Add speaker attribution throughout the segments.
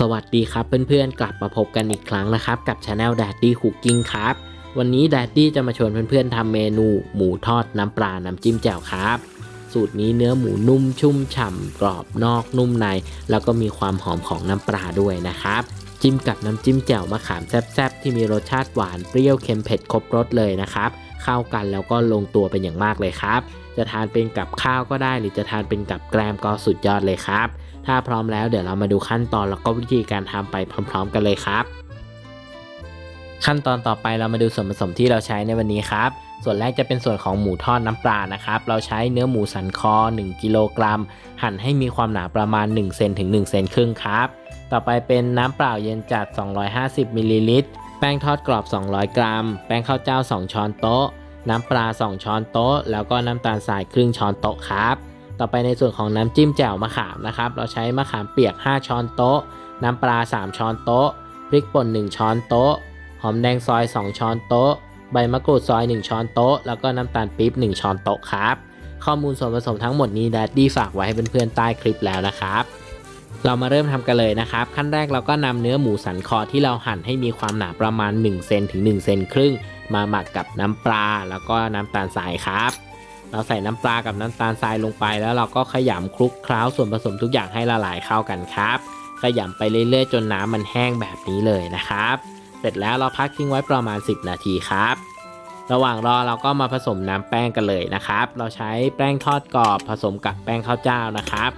Speaker 1: สวัสดีครับเพื่อนๆ กลับมาพบกันอีกครั้งนะครับ กับช anel Daddy Cooking ครับ วันนี้ Daddy จะมาชวนเพื่อนๆทำเมนู หมูทอดน้ำปลา น้ำจิ้มแจ่วครับ สูตรนี้เนื้อหมูนุ่มชุ่มฉ่ำกรอบนอกนุ่มใน แล้วก็มีความหอมของน้ำปลาด้วยนะครับ จิ้มกับน้ำจิ้มแจ่วมะขามแซ่บๆ ที่มีรสชาติหวานเปรี้ยวเค็มเผ็ดครบรสเลยนะครับ เข้ากันแล้วก็ลงตัวเป็นอย่างมากเลยครับ จะทานเป็นกับข้าวก็ได้ หรือจะทานเป็นกับแกล้มก็สุดยอดเลยครับ ถ้าพร้อมแล้วเดี๋ยวเรามาดูขั้นตอนแล้วก็วิธีการทำไปพร้อม ๆ กันเลยครับ ขั้นตอนต่อไปเรามาดูส่วนผสมที่เราใช้ในวันนี้ครับส่วนแรกจะเป็นส่วนของหมูทอดน้ำปลานะครับ เราใช้เนื้อหมูสันคอ 1 กิโลกรัม หั่นให้มีความหนาประมาณ1เซนถึง1เซนครึ่งครับ ต่อไปเป็นน้ำเปล่าเย็นจัด 250มิลลิลิตร ป้งทอดกรอบ 200 กรัม แป้งข้าวเจ้า 2 ช้อนโต๊ะ น้ำปลา 2 ช้อนโต๊ะ แล้วก็น้ำตาลทรายครึ่งช้อนโต๊ะครับ ต่อไปในส่วนของน้ำจิ้มแจ่วมะขามนะครับ เราใช้มะขามเปียก 5 ช้อนโต๊ะ น้ำปลา 3 ช้อนโต๊ะ พริกป่น 1 ช้อนโต๊ะ หอมแดงซอย 2 ช้อนโต๊ะ ใบมะกรูดซอย 1 ช้อนโต๊ะ แล้วก็น้ำตาลปี๊บ 1 ช้อนโต๊ะครับ ข้อมูลส่วนผสมทั้งหมดนี้ดัดดี้ฝากไว้ให้เพื่อนๆใต้คลิปแล้วนะครับ เรามาเริ่มทำกันเลยนะครับ ขั้นแรกเราก็นำเนื้อหมูสันคอที่เราหั่นให้มีความหนาประมาณ1เซนถึง1เซนครึ่ง มาหมักกับน้ำปลาแล้วก็น้ำตาลทรายครับ เราใส่น้ำปลากับน้ำตาลทรายลงไปแล้วเราก็ขยำคลุกเคล้าส่วนผสมทุกอย่างให้ละลายเข้ากันครับ ขยำไปเรื่อยๆ จนน้ำมันแห้งแบบนี้เลยนะครับ เสร็จแล้วเราพักทิ้งไว้ประมาณ 10 นาทีครับ ระหว่างรอเราก็มาผสมน้ำแป้งกันเลยนะครับ เราใช้แป้งทอดกรอบผสมกับแป้งข้าวเจ้านะครับ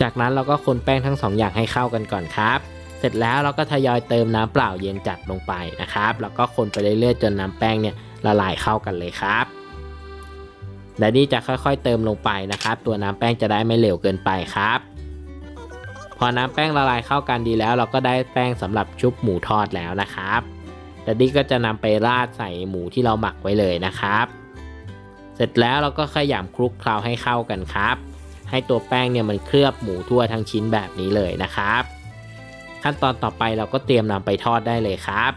Speaker 1: จากนั้นเราก็คนแป้งทั้งสองอย่างให้เข้ากันก่อนครับ เสร็จแล้วเราก็ทยอยเติมน้ำเปล่าเย็นจัดลงไปนะครับ แล้วก็คนไปเรื่อยๆจนน้ำแป้งเนี่ยละลายเข้ากันเลยครับและนี่จะค่อยๆเติมลงไปนะครับ ตัวน้ำแป้งจะได้ไม่เหลวเกินไปครับ พอน้ำแป้งละลายเข้ากันดีแล้ว เราก็ได้แป้งสำหรับชุบหมูทอดแล้วนะครับและนี่ก็จะนำไปราดใส่หมูที่เราหมักไว้เลยนะครับ เสร็จแล้วเราก็ขยำคลุกเคล้าให้เข้ากันครับ ให้ตัวแป้งเนี่ยมันเคลือบหมูทั่วทั้งชิ้นแบบนี้เลยนะครับ ขั้นตอนต่อไปเราก็เตรียมนำไปทอดได้เลยครับ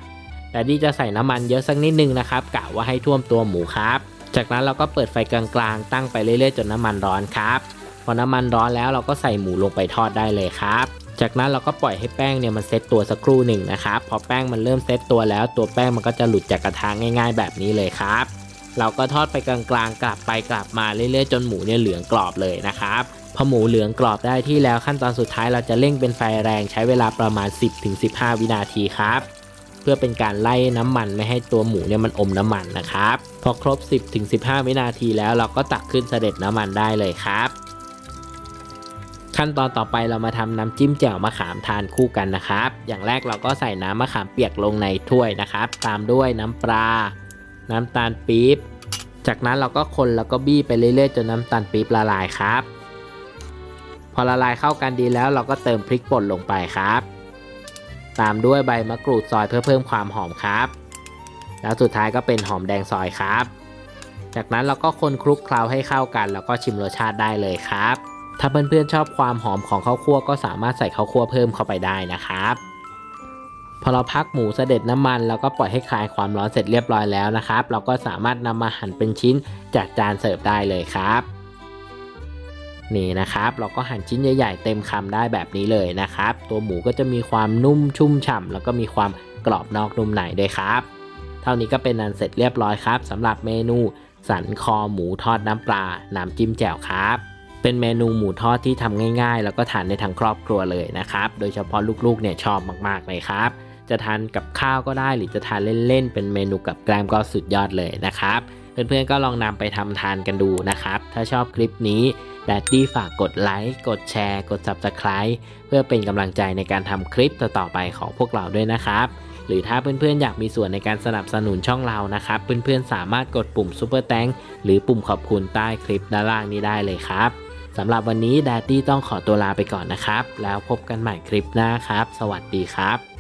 Speaker 1: แต่ดีจะใส่น้ำมันเยอะสักนิดนึงนะครับกะว่าให้ท่วมตัวหมูครับ จากนั้นเราก็เปิดไฟกลางๆ ตั้งไปเรื่อยๆจนน้ำมันร้อนครับพอน้ำมันร้อนแล้วเราก็ใส่หมูลงไปทอดได้เลยครับจากนั้นเราก็ปล่อยให้แป้งเนี่ยมันเซตตัวสักครู่หนึ่งนะครับ พอแป้งมันเริ่มเซตตัวแล้ว ตัวแป้งมันก็จะหลุดจากกระทะง่าย ๆ แบบนี้เลยครับ เราก็ทอดไปกลางๆ กลับไปกลับมาเรื่อยๆ จนหมูเนี่ยเหลืองกรอบเลยนะครับพอหมูเหลืองกรอบได้ที่แล้วขั้นตอนสุดท้ายเราจะเร่งเป็นไฟแรงใช้เวลาประมาณ 10-15 วินาทีครับเพื่อเป็นการไล่น้ำมันไม่ให้ตัวหมูเนี่ยมันอมน้ำมันนะครับ พอครบ 10-15 วินาทีแล้วเราก็ตักขึ้นเสด็จน้ำมันได้เลยครับ ขั้นตอนต่อไปเรามาทำน้ำจิ้มแจ่วมะขามทานคู่กันนะครับ อย่างแรกเราก็ใส่น้ำมะขามเปียกลงในถ้วยนะครับ ตามด้วยน้ำปลา น้ำตาลปี๊บ จากนั้นเราก็คนแล้วก็บี้ไปเรื่อยๆจนน้ำตาลปี๊บละลายครับ พอละลายเข้ากันดีแล้วเราก็เติมพริกป่นลงไปครับ ตามด้วยใบมะกรูดซอยเพื่อเพิ่มความหอมครับ แล้วสุดท้ายก็เป็นหอมแดงซอยครับ จากนั้นเราก็คนคลุกเคล้าให้เข้ากัน แล้วก็ชิมรสชาติได้เลยครับ ถ้าเพื่อนๆชอบความหอมของข้าวคั่วก็สามารถใส่ข้าวคั่วเพิ่มเข้าไปได้นะครับ อเราพักหมูเสด็จน้ำมันแล้วก็ปล่อยให้คลายความร้อนเสร็จเรียบร้อยแล้วนะครับ เราก็สามารถนำมาหั่นเป็นชิ้นจัดจานเสิร์ฟได้เลยครับนี่นะครับ เราก็หั่นชิ้นใหญ่ๆเต็มคำได้แบบนี้เลยนะครับ ตัวหมูก็จะมีความนุ่มชุ่มฉ่ำแล้วก็มีความกรอบนอกนุ่มในด้วยครับ เท่านี้ก็เป็นอันเสร็จเรียบร้อยครับสำหรับเมนูสันคอหมูทอดน้ำปลาน้ำจิ้มแจ่วครับเป็นเมนูหมูทอดที่ทำง่ายๆ แล้วก็ทานในทั้งครอบครัวเลยนะครับ โดยเฉพาะลูกๆเนี่ยชอบมากๆเลยครับ จะทานกับข้าวก็ได้ หรือจะทานเล่นๆเป็นเมนูกับแกล้มก็สุดยอดเลยนะครับเพื่อนๆก็ลองนำไปทำทานกันดูนะครับ ถ้าชอบคลิปนี้ดัดดี้ฝากกดไลค์กดแชร์ กด Subscribe เพื่อเป็นกำลังใจในการทำคลิปต่อๆไปของพวกเราด้วยนะครับ หรือถ้าเพื่อนๆอยากมีส่วนในการสนับสนุนช่องเรานะครับ เพื่อนๆสามารถกดปุ่ม Super t h a n k หรือปุ่มขอบคุณใต้คลิปด้านล่างนี้ได้เลยครับสำหรับวันนี้ดัดดี้ต้องขอตัวลาไปก่อนนะครับ แล้วพบกันใหม่คลิปหน้าครับ สวัสดีครับ